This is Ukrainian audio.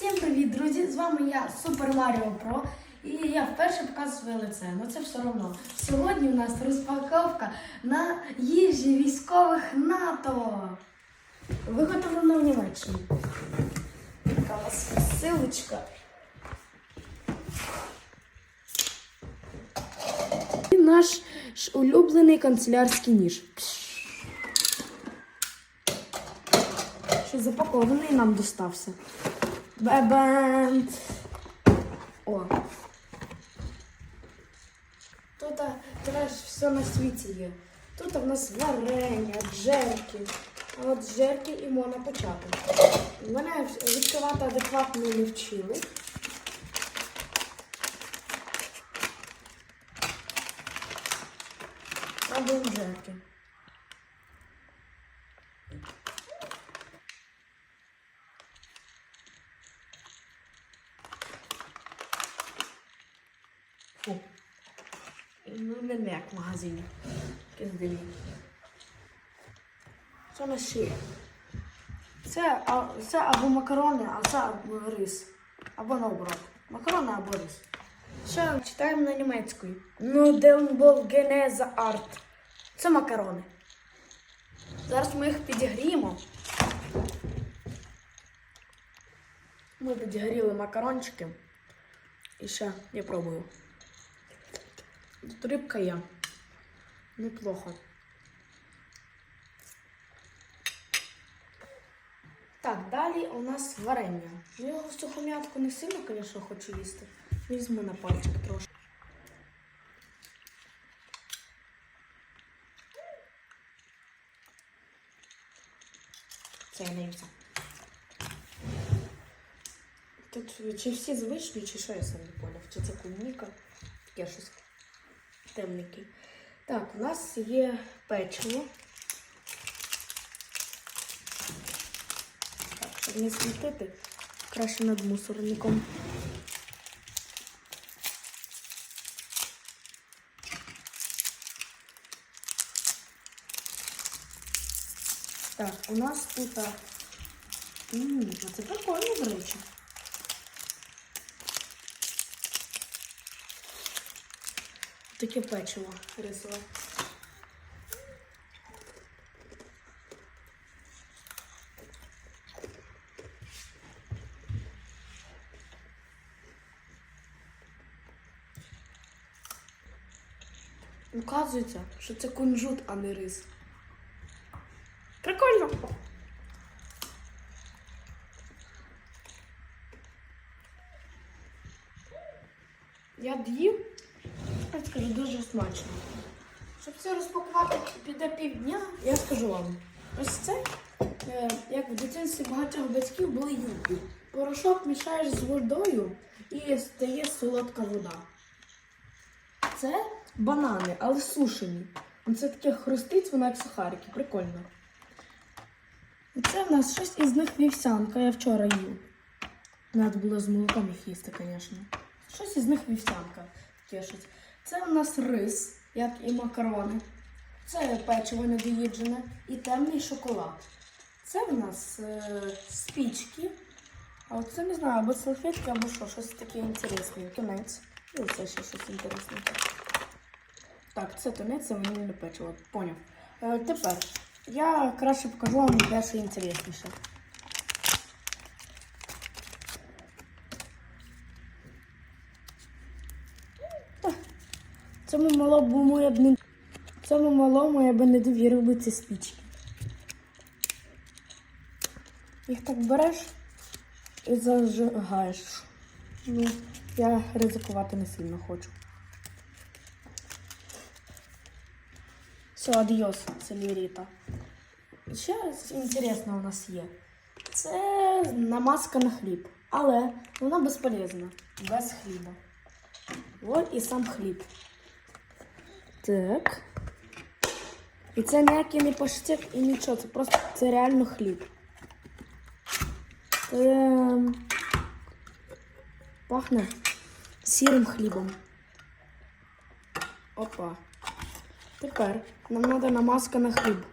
Всім привіт, друзі! З вами я, Супер Маріо Про. І я вперше показую своє лице. Ну це все одно. Сьогодні у нас розпаковка на їжі військових НАТО. Виготовлено в Німеччині. Така у вас силочка. І наш улюблений канцелярський ніж. Що запакований нам достався. Бебент. О. Тут а, теж все на світі є. Тут в нас варення, джерки. А от джерки і можна почати. Мене відкривати адекватно не вчили. Пробуємо джерки. Фу. Ну, не не як в магазині. Якесь дивні. На? Це, це або макарони, а це або рис. Або наоборот. Макарони або рис. Що читаємо на німецькою? Nudeln арт. Це макарони. Зараз ми їх підігріємо. Ми підігріли макарончики. І ще я пробую. Тут рибка є. Неплохо. Так, далі у нас варення. Я його сухом'ятку не сильно, звісно, хочу їсти. Візьму на пальчик трошки. Це я взяв. Тут чи всі звичні, чи що я сам не поняв? Чи це клубніка? Таке щось темненький. Так, у нас є печиво. Так, щоб не світити, краще над мусорником. Так, у нас тут. а, це прикольно, до речі. Таке печиво рисове. Оказується, що це кунжут, а не рис. Прикольно. Я д'їв, я скажу, дуже смачно. Щоб це розпакувати піде півдня, я скажу вам. Ось це, е, як в дитинстві багатьох батьків були юбки. Порошок мішаєш з водою і стає солодка вода. Це банани, але сушені. Ну, Це таке хрустить, воно як сухарики. Прикольно. І Це в нас щось із них вівсянка. Я вчора їв. Треба було з молоком їх їсти, звісно. Щось із них вівсянка. Щось. Це у нас рис, як і макарони. Це печиво недоїджене і темний шоколад. Це в нас е, спічки. А оце не знаю, або салфетки, або що, щось таке інтересне. Тунець. І оце ще щось інтересне. Так, це тунець, це ванільне печиво. Поняв. Е, тепер я краще покажу вам дещо інтересніше. Цьому малому я б не цьому малому я би не довірив би ці спічки. Їх так береш і зажигаєш. Ну, я ризикувати не сильно хочу. Все, адіос, селеріта. Ще інтересно у нас є. Це намазка на хліб. Але вона безполезна. Без хліба. Ось і сам хліб так. І це ніякий не паштет і нічого, це просто це реально хліб. Це пахне сірим хлібом. Опа. Тепер нам треба намазка на хліб.